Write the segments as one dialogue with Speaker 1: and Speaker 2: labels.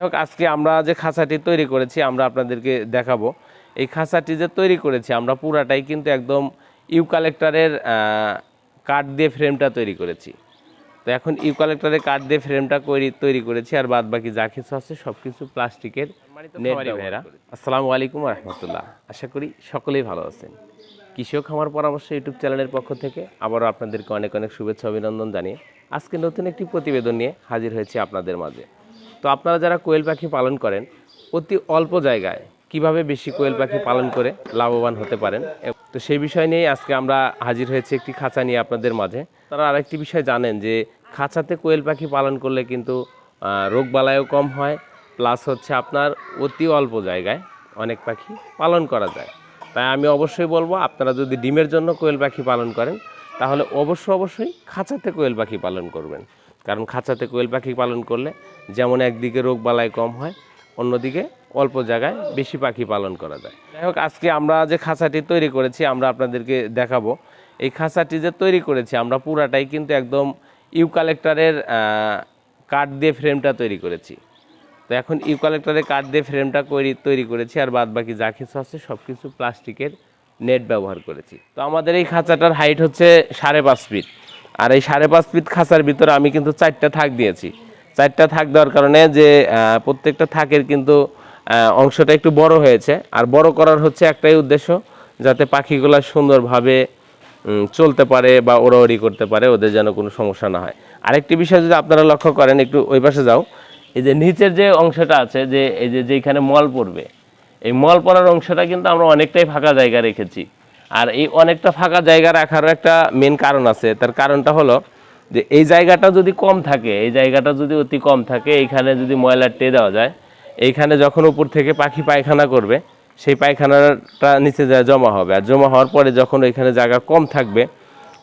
Speaker 1: হোক, আজকে আমরা যে খাঁচাটি তৈরি করেছি আমরা আপনাদেরকে দেখাবো। এই খাঁচাটি যে তৈরি করেছি আমরা পুরাটাই কিন্তু একদম ইউকালেক্টারের কাঠ দিয়ে ফ্রেমটা তৈরি করেছি। তো এখন ইউকালেক্টারের কাঠ দিয়ে ফ্রেমটা তৈরি তৈরি করেছি আর বাদ বাকি যা কিছু আছে সব কিছু প্লাস্টিকের ভাইরা। আসসালামু আলাইকুম রহমতুল্লাহ আশা করি সকলেই ভালো আছেন। কৃষক আমার পরামর্শ ইউটিউব চ্যানেলের পক্ষ থেকে আবারও আপনাদেরকে অনেক অনেক শুভেচ্ছা অভিনন্দন জানিয়ে আজকে নতুন একটি প্রতিবেদন নিয়ে হাজির হয়েছি আপনাদের মাঝে। তো আপনারা যারা কোয়েল পাখি পালন করেন, অতি অল্প জায়গায় কীভাবে বেশি কোয়েল পাখি পালন করে লাভবান হতে পারেন? তো সেই বিষয় নিয়ে আজকে আমরা হাজির হয়েছি একটি খাঁচা নিয়ে আপনাদের মাঝে। তারা আরেকটি বিষয় জানেন যে, খাঁচাতে কোয়েল পাখি পালন করলে কিন্তু রোগ বালাইও কম হয়, প্লাস হচ্ছে আপনার অতি অল্প জায়গায় অনেক পাখি পালন করা যায়। তাই আমি অবশ্যই বলব, আপনারা যদি ডিমের জন্য কোয়েল পাখি পালন করেন, তাহলে অবশ্য অবশ্যই খাঁচাতে কোয়েল পাখি পালন করবেন। কারণ খাঁচাতে কোয়েল পাখি পালন করলে যেমন একদিকে রোগ বালাই কম হয়, অন্যদিকে অল্প জায়গায় বেশি পাখি পালন করা যায়। যাই হোক, আজকে আমরা যে খাঁচাটি তৈরি করেছি আমরা আপনাদেরকে দেখাবো। এই খাঁচাটি যে তৈরি করেছি আমরা পুরাটাই কিন্তু একদম ইউকালেক্টারের কাঠ দিয়ে ফ্রেমটা তৈরি করেছি। তো এখন ইউ ইউকালেক্টারের কাঠ দিয়ে ফ্রেমটা তৈরি করেছি আর বাদ বাকি যা কিছু আছে সব কিছু প্লাস্টিকের নেট ব্যবহার করেছি। তো আমাদের এই খাঁচাটার হাইট হচ্ছে সাড়ে পাঁচ ফিট আর এই সাড়ে পাঁচ ফিট খাঁচার ভিতরে আমি কিন্তু চারটা থাক দিয়েছি। চারটা থাক দেওয়ার কারণে যে প্রত্যেকটা থাকের কিন্তু অংশটা একটু বড় হয়েছে। আর বড় করার হচ্ছে একটাই উদ্দেশ্য, যাতে পাখিগুলো সুন্দরভাবে চলতে পারে বা ওড়াওড়ি করতে পারে, ওদের যেন কোনো সমস্যা না হয়। আরেকটি বিষয় যদি আপনারা লক্ষ্য করেন, একটু ওই পাশে যাও। এই যে নিচের যে অংশটা আছে, যে, এই যে যেখানে মল পড়বে, এই মল পড়ার অংশটা কিন্তু আমরা অনেকটাই ফাঁকা জায়গা রেখেছি। আর এই অনেকটা ফাঁকা জায়গা রাখারও একটা মেন কারণ আছে। তার কারণটা হলো যে এই জায়গাটা যদি কম থাকে, এই জায়গাটা যদি অতি কম থাকে, এইখানে যদি ময়লা টে দেওয়া যায়, এইখানে যখন উপর থেকে পাখি পায়খানা করবে, সেই পায়খানাটা নিচে যায় জমা হবে। আর জমা হওয়ার পরে যখন ওইখানে জায়গা কম থাকবে,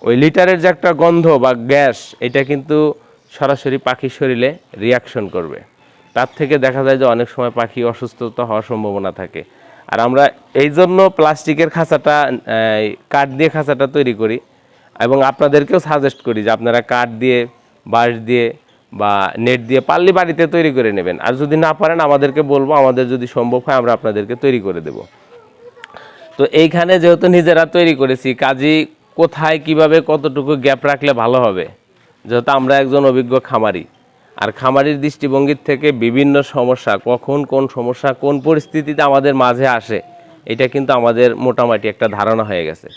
Speaker 1: ওই লিটারের যে একটা গন্ধ বা গ্যাস, এটা কিন্তু সরাসরি পাখির শরীরে রিয়াকশন করবে। তার থেকে দেখা যায় যে অনেক সময় পাখি অসুস্থতা হওয়ার সম্ভাবনা থাকে। আর আমরা এই জন্য প্লাস্টিকের খাঁচাটা কাঠ দিয়ে খাঁচাটা তৈরি করি এবং আপনাদেরকেও সাজেস্ট করি যে আপনারা কাঠ দিয়ে, বাঁশ দিয়ে বা নেট দিয়ে পারলে বাড়িতে তৈরি করে নেবেন। আর যদি না পারেন, আমাদেরকে বলব, আমাদের যদি সম্ভব হয়, আমরা আপনাদেরকে তৈরি করে দেবো। তো এইখানে যেহেতু নিজেরা তৈরি করেছি, কাজী কোথায় কীভাবে কতটুকু গ্যাপ রাখলে ভালো হবে? যেহেতু আমরা একজন অভিজ্ঞ খামারি। আর খামারির দৃষ্টিভঙ্গির থেকে বিভিন্ন সমস্যা, কখন কোন সমস্যা, কোন পরিস্থিতিতে আমাদের মাঝে আসে, এটা কিন্তু আমাদের মোটামুটি একটা ধারণা হয়ে গেছে।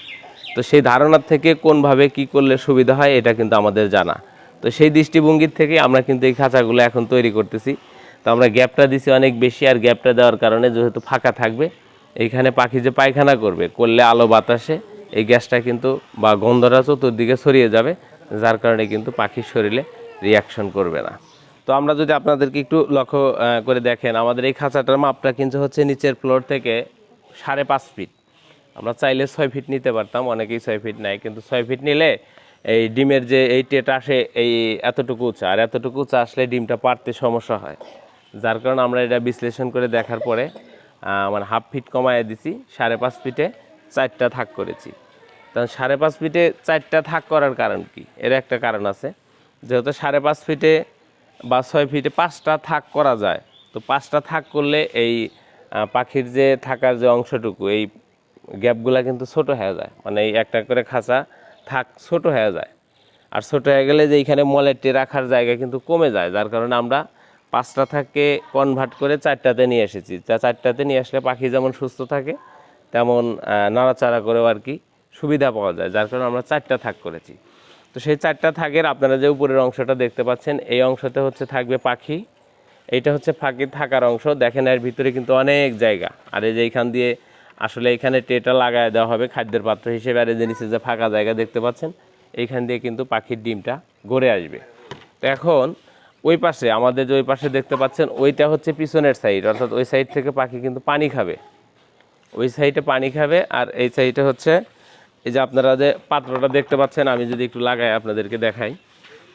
Speaker 1: তো সেই ধারণার থেকে কোনভাবে কি করলে সুবিধা হয়, এটা কিন্তু আমাদের জানা। তো সেই দৃষ্টিভঙ্গির থেকে আমরা কিন্তু এই খাঁচাগুলো এখন তৈরি করতেছি। তো আমরা গ্যাপটা দিছি অনেক বেশি, আর গ্যাপটা দেওয়ার কারণে যেহেতু ফাঁকা থাকবে, এইখানে পাখি যে পায়খানা করবে, করলে আলো বাতাসে এই গ্যাসটা কিন্তু বা গন্ধটা চতুর্দিকে ছড়িয়ে যাবে, যার কারণে কিন্তু পাখির শরীরে রিয়াকশন করবে না। তো আমরা যদি আপনাদেরকে একটু লক্ষ্য করে দেখেন, আমাদের এই খাঁচাটার মাপটা কিন্তু হচ্ছে নিচের ফ্লোর থেকে সাড়ে পাঁচ ফিট আমরা চাইলে ছয় ফিট নিতে পারতাম, অনেকেই ছয় ফিট নেয়, কিন্তু ছয় ফিট নিলে এই ডিমের যে এই টেট আসে এই এতটুকু উঁচা, আর এতটুকু উঁচা আসলে ডিমটা পারতে সমস্যা হয়। যার কারণে আমরা এটা বিশ্লেষণ করে দেখার পরে মানে হাফ ফিট কমায় দিছি, সাড়ে পাঁচ ফিটে চারটা থাক করেছি। তখন সাড়ে পাঁচ ফিটে চারটা থাক করার কারণ কি? এর একটা কারণ আছে। যেহেতু সাড়ে পাঁচ ফিটে বা ছয় ফিটে পাঁচটা থাক করা যায়। তো পাঁচটা থাক করলে এই পাখির যে থাকার যে অংশটুকু, এই গ্যাপগুলা কিন্তু ছোট হয়ে যায়। মানে এই একটা করে খাঁচা থাক ছোট হয়ে যায়। আর ছোট হয়ে গেলে যে এইখানে মলেটে রাখার জায়গা কিন্তু কমে যায়, যার কারণে আমরা পাঁচটা থাকে কনভার্ট করে চারটাতে নিয়ে এসেছি। চারটাতে নিয়ে আসলে পাখি যেমন সুস্থ থাকে, তেমন নাড়াচাড়া করেও আর কি সুবিধা পাওয়া যায়, যার কারণে আমরা চারটা থাক করেছি। তো সেই চারটা থাকের আপনারা যে উপরের অংশটা দেখতে পাচ্ছেন, এই অংশতে হচ্ছে থাকবে পাখি। এইটা হচ্ছে ফাঁকি থাকার অংশ। দেখেন এর ভিতরে কিন্তু অনেক জায়গা। আর এই যে এইখান দিয়ে আসলে এখানে টেটা লাগায় দেওয়া হবে খাদ্যের পাত্র হিসেবে। আর এই যে নিচে যে ফাঁকা জায়গা দেখতে পাচ্ছেন, এইখান দিয়ে কিন্তু পাখির ডিমটা গড়ে আসবে। তো এখন ওই পাশে, আমাদের যে ওই পাশে দেখতে পাচ্ছেন, ওইটা হচ্ছে পিছনের সাইড। অর্থাৎ ওই সাইড থেকে পাখি কিন্তু পানি খাবে। ওই সাইডে পানি খাবে আর এই সাইডে হচ্ছে এই যে আপনারা যে পাত্রটা দেখতে পাচ্ছেন, আমি যদি একটু লাগাই আপনাদেরকে দেখাই।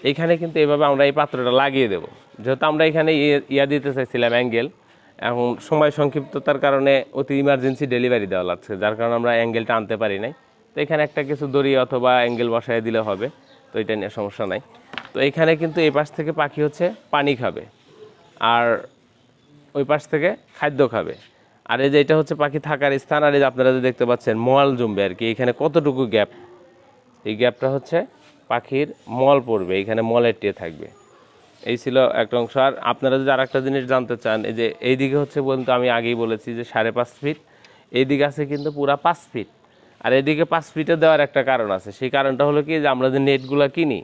Speaker 1: এইখানে কিন্তু এভাবে আমরা এই পাত্রটা লাগিয়ে দেব। যেহেতু আমরা এখানে ইয়ে- ইয়া দিতে চাইছিলাম অ্যাঙ্গেল, এখন সময় সংক্ষিপ্ততার কারণে অতি ইমার্জেন্সি ডেলিভারি দেওয়া লাগছে। যার কারণে আমরা অ্যাঙ্গেলটা আনতে পারি নাই। তো এখানে একটা কিছু দড়ি অথবা অ্যাঙ্গেল বসায় দিলে হবে, তো এটা নিয়ে সমস্যা নাই। তো এখানে কিন্তু এই পাশ থেকে পাখি হচ্ছে পানি খাবে, আর ওই পাশ থেকে খাদ্য খাবে। আর এই যে এটা হচ্ছে পাখি থাকার স্থান, আর এই যে আপনারা যে দেখতে পাচ্ছেন মল জমবে আর কি, এখানে কতটুকু গ্যাপ? এই গ্যাপটা হচ্ছে পাখির মল পড়বে, এখানে মলের টিয়ে থাকবে। এই ছিল একটা অংশ। আর আপনারা যদি আর একটা জিনিস জানতে চান, এই যে এইদিকে হচ্ছে বলুন তো আমি আগেই বলেছি যে সাড়ে পাঁচ ফিট এইদিকে আছে কিন্তু পুরা পাঁচ ফিট আর এদিকে পাঁচ ফিটে দেওয়ার একটা কারণ আছে, সেই কারণটা হলো কি যে আমরা যে নেটগুলো কিনি,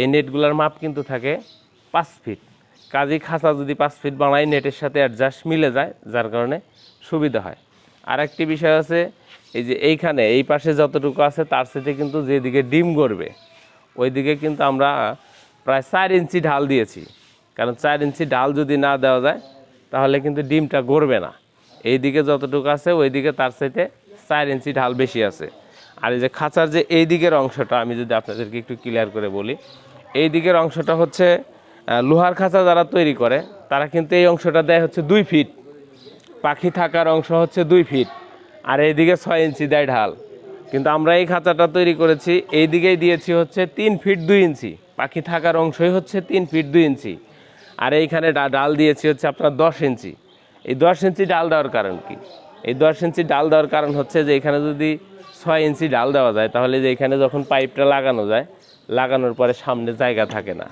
Speaker 1: এই নেটগুলোর মাপ কিন্তু থাকে পাঁচ ফিট কাজী খাঁচা যদি পাঁচ ফিট বানাই নেটের সাথে অ্যাডজাস্ট মিলে যায়, যার কারণে সুবিধা হয়। আর একটি বিষয় আছে, এই যে এইখানে, এই পাশে যতটুকু আছে, তার সাথে কিন্তু যেদিকে ডিম গড়বে, ওইদিকে কিন্তু আমরা প্রায় চার ইঞ্চি ঢাল দিয়েছি। কারণ চার ইঞ্চি ঢাল যদি না দেওয়া যায়, তাহলে কিন্তু ডিমটা গড়বে না। এইদিকে যতটুকু আছে, ওইদিকে তার সাথে চার ইঞ্চি ঢাল বেশি আছে। আর এই যে খাঁচার যে এই দিকের অংশটা, আমি যদি আপনাদেরকে একটু ক্লিয়ার করে বলি এই দিকের অংশটা হচ্ছে লোহার খাঁচা যারা তৈরি করে, তারা কিন্তু এই অংশটা দেয় হচ্ছে দুই ফিট। পাখি থাকার অংশ হচ্ছে দুই ফিট, আর এইদিকে ছয় ইঞ্চি দেয় ঢাল। কিন্তু আমরা এই খাঁচাটা তৈরি করেছি এই দিকেই দিয়েছি হচ্ছে তিন ফিট দুই ইঞ্চি। পাখি থাকার অংশই হচ্ছে তিন ফিট দুই ইঞ্চি। আর এইখানে ডাল দিয়েছি হচ্ছে আপনার দশ ইঞ্চি। এই দশ ইঞ্চি ডাল দেওয়ার কারণ কি? এই দশ ইঞ্চি ডাল দেওয়ার কারণ হচ্ছে যে এখানে যদি ছয় ইঞ্চি ডাল দেওয়া যায়, তাহলে যে এখানে যখন পাইপটা লাগানো যায়, লাগানোর পরে সামনে জায়গা থাকে না।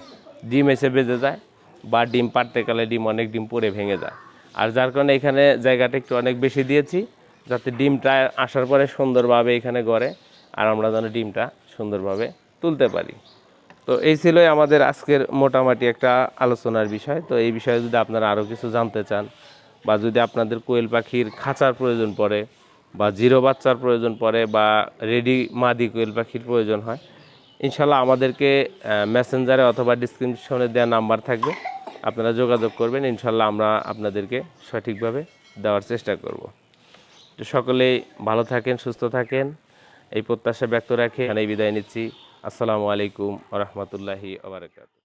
Speaker 1: ডিম এসে বেজে যায় বা ডিম পাড়তে গেলে ডিম অনেক ডিম পড়ে ভেঙে যায়। আর যার কারণে এখানে জায়গাটা একটু অনেক বেশি দিয়েছি যাতে ডিমটা আসার পরে সুন্দরভাবে এখানে গড়ে আর আমরা যেন ডিমটা সুন্দরভাবে তুলতে পারি। তো এই ছিলই আমাদের আজকের মোটামুটি একটা আলোচনার বিষয়। তো এই বিষয়ে যদি আপনারা আরও কিছু জানতে চান বা যদি আপনাদের কোয়েল পাখির খাঁচার প্রয়োজন পড়ে বা জিরো বাচ্চার প্রয়োজন পড়ে বা রেডি মাদি কোয়েল পাখির প্রয়োজন হয় ইনশাল্লাহ আমাদেরকে মেসেঞ্জারে অথবা ডিসক্রিপশনে দেওয়া নাম্বার থাকবে। আপনারা যোগাযোগ করবেন ইনশাল্লাহ আমরা আপনাদেরকে সঠিকভাবে দেওয়ার চেষ্টা করব। তো সকলেই ভালো থাকেন, সুস্থ থাকেন। এই প্রত্যাশা ব্যক্ত রাখে। এখানেই বিদায় নিচ্ছি। আসসালামু আলাইকুম রহমতুল্লাহি আবরকাত